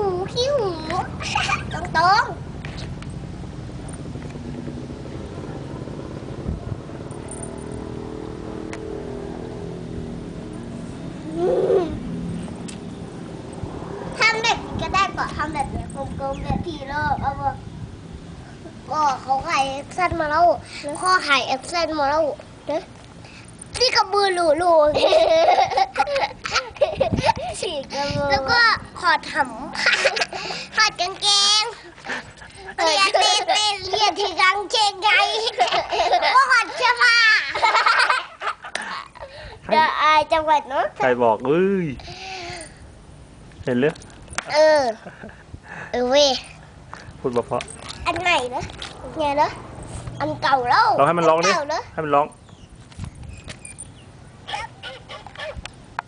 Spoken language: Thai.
ูขี้หูตรงตรงทำแบบนี้ก็ได้ก่อทำแบบนี้กลมๆแบบผีโลกเอาบอกก็เขาขายเอ็กซ์เซนมาแล้วพ่อขายเอ็กซ์เซนมาแล้วนะที่กระบือหลูหลูฉีกกระบือแล้วก็ ดหำขอดกางเกงเรียนเต้นเต้นเรียนที่กางเกงไงก็ขอดเสื้อผ้าเดี๋ยวอายจังหวัดเนาะใครบอกเอ้ยเห็นหรือเออ เออเว้ยพูดเพราะอันไหนนะไงนะอันเก่าแล้วๆลองให้มันร้องดิเก่าเนอะให้มันร้อง